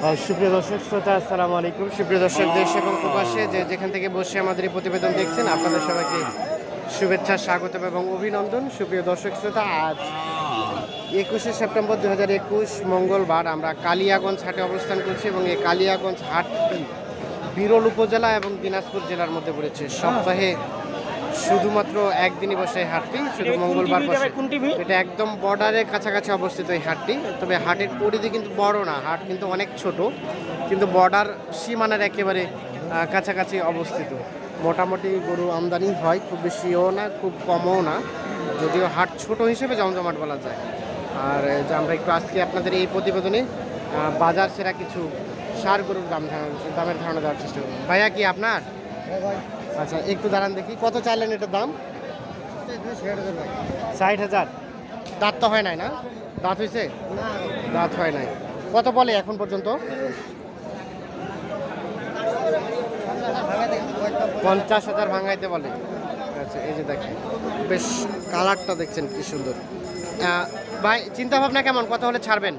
সুপ্রিয় দর্শক, শ্রোতা, আসসালামু আলাইকুম। সুপ্রিয় দর্শক, দেশ এবং প্রবাসে যে যেখান থেকে বসে আমাদের এই প্রতিবেদন দেখছেন, আপনাদের সবাইকে শুভেচ্ছা স্বাগত এবং অভিনন্দন। সুপ্রিয় দর্শক, শ্রোতা, আজ একুশে সেপ্টেম্বর দু হাজার একুশ, মঙ্গলবার আমরা কালিয়াগঞ্জ হাটে অবস্থান করছি এবং এই কালিয়াগঞ্জ হাটটি বিরল উপজেলা এবং দিনাজপুর জেলার মধ্যে পড়েছে। সপ্তাহে শুধুমাত্র একদিনই বসে এই হাটটি শুধু মঙ্গলবার বসে। এটা একদম বর্ডারের কাছাকাছি অবস্থিত এই হাটটি। তবে হাটের পরিধি কিন্তু বড় না হাট কিন্তু অনেক ছোট কিন্তু বর্ডার সীমানার একেবারে কাছাকাছি অবস্থিত। মোটামুটি গরু আমদানি হয় খুব বেশিও না খুব কমও না। যদিও হাট ছোট হিসেবে জমজমাট বলা যায়। আর যে আমরা একটু আজকে আপনাদের এই প্রতিবেদনে বাজার সেরা কিছু সার গরুর দাম দামের ধারণা দেওয়ার চেষ্টা করব। ভাইয়া কি আপনার? আচ্ছা একটু দাঁড়ান দেখি। কত চাইলেন এটার দাম? ষাট হাজার। দাঁত তো হয় নাই না? দাঁত হয়েছে দাঁত হয় নাই। কত বলে এখন পর্যন্ত? পঞ্চাশ হাজার ভাঙাইতে বলে। আচ্ছা এই যে দেখেন, বেশ কালারটা দেখছেন কি সুন্দর। ভাই চিন্তা ভাবনা কেমন? কত হলে ছাড়বেন?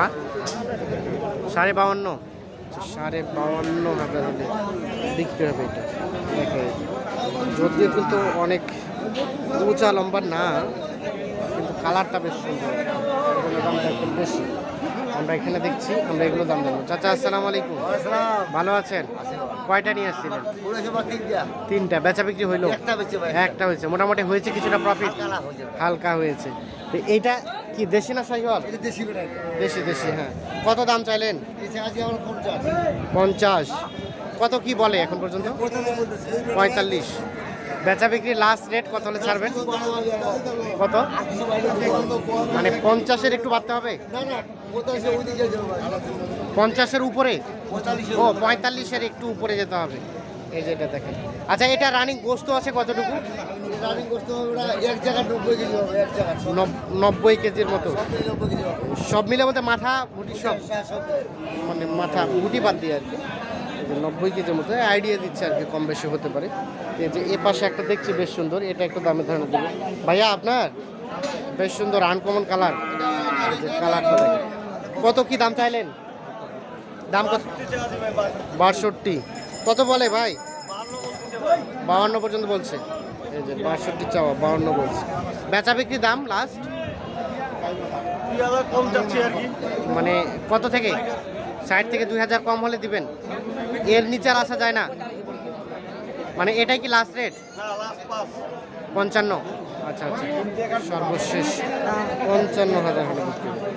আ সাড়ে বাউন্ন। সাড়ে বাউন্ন হাজার হলে বিক্রি হবে এটা। দেখে যদিও কিন্তু অনেক উঁচা লম্বা না কিন্তু কালারটা বেশ সুন্দর। দামটা একটু বেশি। আমরা এখানে দেখছি আমরা এগুলো দাম দেবো চাচা আসসালামু আলাইকুম। ভালো আছেন? কয়টা নিয়ে আসছিলেন? তিনটা। বেচা বিক্রি হইল? একটা হয়েছে। মোটামুটি হয়েছে কিছুটা প্রফিট হালকা হয়েছে। তো এইটা কি দেশি না সাইকেল দেশি দেশি হ্যাঁ। কত দাম চাইলেন? পঞ্চাশ। কত কি বলে এখন পর্যন্ত? পঁয়তাল্লিশ বেচা বিক্রি লাস্ট রেট কত হলে ছাড়বেন? কত? মানে পঞ্চাশের একটু বাড়তে হবে? পঞ্চাশের উপরে? ও পঁয়তাল্লিশের একটু উপরে যেতে হবে। এই যে এটা দেখেন। আচ্ছা এটা রানিং গোস্ত আছে কতটুকু? নব- নব্বই কেজির মতো। সব মিলে মধ্যে মাথা মুটি সব? মানে মাথা মুটি বাদ দিয়ে আর কি। নব্বই কেজির মতো আইডিয়া দিচ্ছে আর কি কম বেশি হতে পারে। এই যে এ পাশে একটা দেখছি বেশ সুন্দর এটা একটু দামে ধারণা দেবো ভাইয়া আপনার? বেশ সুন্দর আনকমন কালার কালারটা দেখেন। কত কি দাম চাইলেন? দাম কত? বাষট্টি। কত বলে ভাই? বাউন্ন পর্যন্ত বলছে। এই যে বাষট্টি চাওয়া, বাউান্ন বলছে। বেচা বিক্রি দাম লাস্ট মানে কত থেকে? ষাট থেকে দুই হাজার কম হলে দিবেন। এর নিচে আর আসা যায় না। মানে এটাই কি লাস্ট রেট পঞ্চান্ন? আচ্ছা আচ্ছা। সর্বশেষ, পঞ্চান্ন হাজার হলে বিক্রি হবে।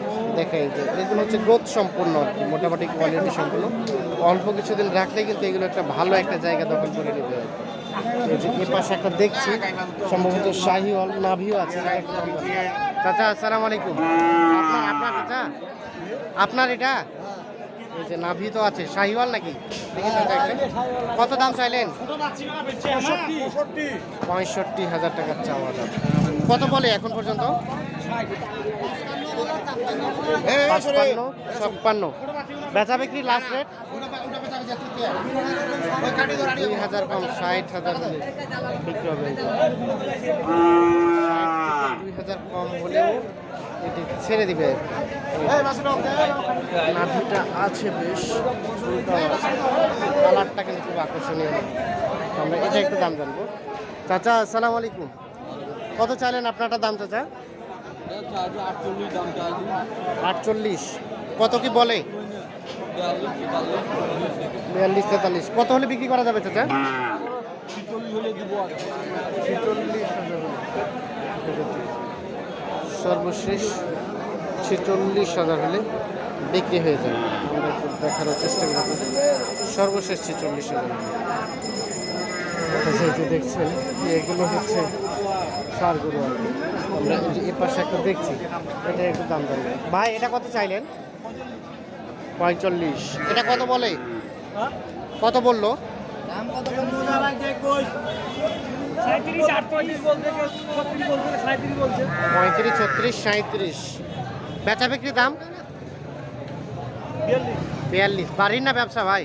যে, এগুলো হচ্ছে গ্রোথ সম্পূর্ণ আর কি মোটামুটি কোয়ালিটি সম্পূর্ণ। অল্প কিছুদিন রাখলে কিন্তু এগুলো একটা ভালো একটা জায়গা দখল করে নেবে। এ পাশে একটা দেখছি, সম্ভবত শাহি হল নাভিও আছে। চাচা, আসসালামু আলাইকুম। আপনার চাচা? আপনার এটা? এই যে নাভি তো আছে শাহিওয়াল নাকি? কত দাম চাইলেন? পঁয়ষট্টি। হাজার টাকার চাওয়া দাম। কত বলে এখন পর্যন্ত? পাঁচপান্ন ছাপ্পান্ন। বেচা বিক্রি লাস্ট রেট দুই হাজার কম ষাট হাজার বিক্রি হবে। দুই হাজার কম হলেও এটি ছেড়ে দিবে। নাভিটা আছে বেশ কালারটা কিন্তু খুব আকর্ষণীয়। আমরা এটা একটু দাম জানব। চাচা আসসালামু আলাইকুম। কত চাইলেন আপনারটা দাম চাচা? আটচল্লিশ। কত কি বলে? বিয়াল্লিশ তেতাল্লিশ। কত হলে বিক্রি করা যাবে চাচা? ছেচল্লিশ। সর্বশেষ ছেচল্লিশ হাজার হলে বিক্রি হয়ে যাবে আমরা একটু দেখানোর চেষ্টা করি সর্বশেষ ছেচল্লিশ হাজার যেহেতু দেখছেন, এগুলো হচ্ছে সারগুলো আর। আমরা এ পাশে একটা দেখছি, এটা একটু দাম জানব ভাই, এটা কত চাইলেন? পঁয়তাল্লিশ। এটা কত বলে? কত বলল? পঁয়ত্রিশ ছত্রিশ সাঁত্রিশ বেচা বিক্রি দাম? বিয়াল্লিশ। বাড়ির না ব্যবসা ভাই?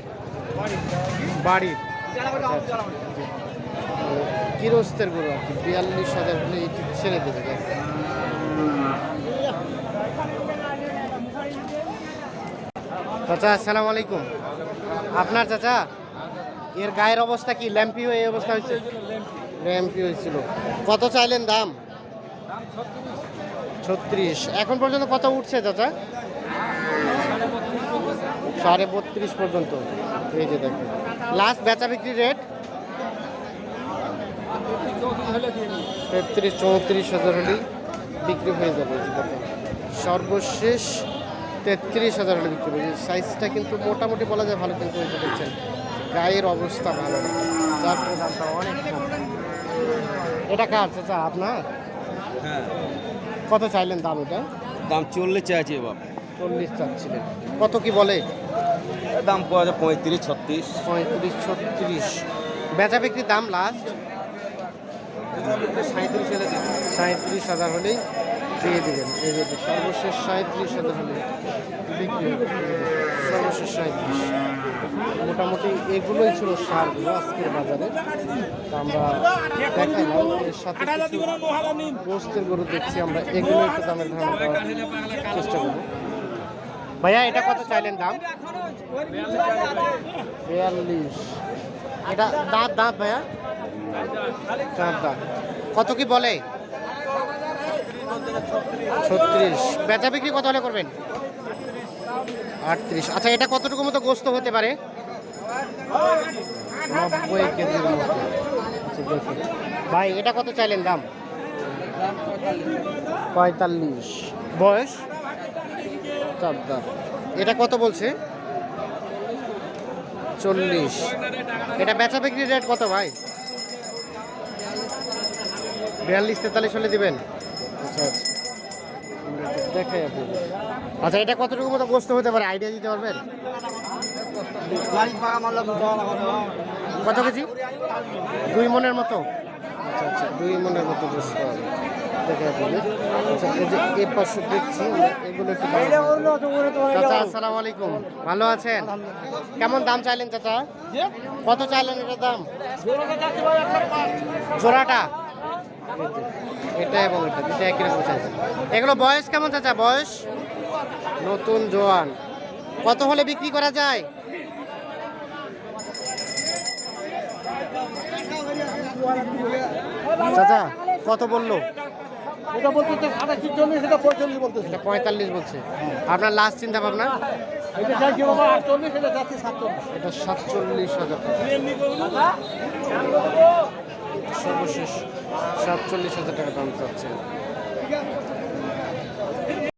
বাড়ির। গৃহস্থের গরু আর কি। বিয়াল্লিশ হাজার হলে এটি ছেড়ে দেবে। চাচা আসসালামু আলাইকুম। আপনার চাচা এর গায়ের অবস্থা কি? ল্যাম্পি হয়ে এই অবস্থা হয়েছে? ল্যাম্পি হয়েছিল। কত চাইলেন দাম? ছত্রিশ। এখন পর্যন্ত কত উঠছে চাচা? সাড়ে বত্রিশ পর্যন্ত। এই যে দেখেন। লাস্ট বেচা বিক্রি রেট তেত্রিশ, চৌত্রিশ হাজার হলেই বিক্রি হয়ে যাবে সর্বশেষ তেত্রিশ হাজার হলে বিক্রি হবে সাইজটা কিন্তু মোটামুটি বলা যায় ভালো, কিন্তু দেখছেন, গায়ের অবস্থা ভালো দামটা অনেক এটা কার? চাচা আপনার? হ্যাঁ। কত চাইলেন দাম এটা? দাম চল্লিশ চাইছে বাপ চল্লিশ চাচ্ছিলেন। কত কি বলে? দাম পাওয়া যায় পঁয়ত্রিশ ছত্রিশ। পঁয়ত্রিশ ছত্রিশ। বেচা বিক্রির দাম লাস্ট সাঁত্রিশ হাজার সাঁত্রিশ হাজার হলেই দিয়ে দেবেন। এই সর্বশেষ সাঁত্রিশ হাজার হলে বিক্রি সর্বশেষ সাঁত্রিশ মোটামুটি এগুলোই ছিল সারগুলো আজকের বাজারে। আমরা দেখাইলাম এর সাথে গোস্তের গরু দেখছি, আমরা এগুলো একটু দামের ধারণা দেওয়ার চেষ্টা করব। ভাইয়া, এটা কত চাইলেন দাম? বিয়াল্লিশ। এটা দাঁত দাঁত ভাইয়া? চার দাঁত। কত কি বলে? ছত্রিশ। বেচা বিক্রি কত হলে করবেন? আটত্রিশ। আচ্ছা এটা কতটুকু মতো গোস্ত হতে পারে? নব্বই কেজির মতো। ভাই এটা কত চাইলেন দাম? পঁয়তাল্লিশ। বয়স? এটা কত বলছে? চল্লিশ। এটা বেচা বিক্রির রেট কত ভাই? বিয়াল্লিশ তেতাল্লিশ হলে দিবেন। আচ্ছা আচ্ছা। আপনাদের আচ্ছা এটা কতটুকু মতো গোস্ত হতে পারে? আইডিয়া দিতে পারবেন? কত কেজি? দুই মনের মতো। আচ্ছা আচ্ছা দুই মনের মতো গোস্ত। হবে দেখে আচ্ছা পাশে দেখছি এগুলো একটু আলাইকুম। ভালো আছেন? কেমন দাম চাইলেন, চাচা? কত চাইলেন এটার দাম? জোড়াটা? এটা এবং এটা দুটো একই রকম চাইছে এগুলো বয়স কেমন চাচা বয়স? নতুন জোয়ান। কত হলে বিক্রি করা যায়? চাচা কত বলল? এটা এটা পঁয়তাল্লিশ বলতেছে। এটা পঁয়তাল্লিশ বলছে। আপনার লাস্ট চিন্তা ভাবনা এটা চাইছি বাবা আটচল্লিশ এটা যাচ্ছে সাতচল্লিশ। এটা সাতচল্লিশ হাজার টাকা। সর্বশেষ। সাতচল্লিশ হাজার টাকা দাম চাচ্ছে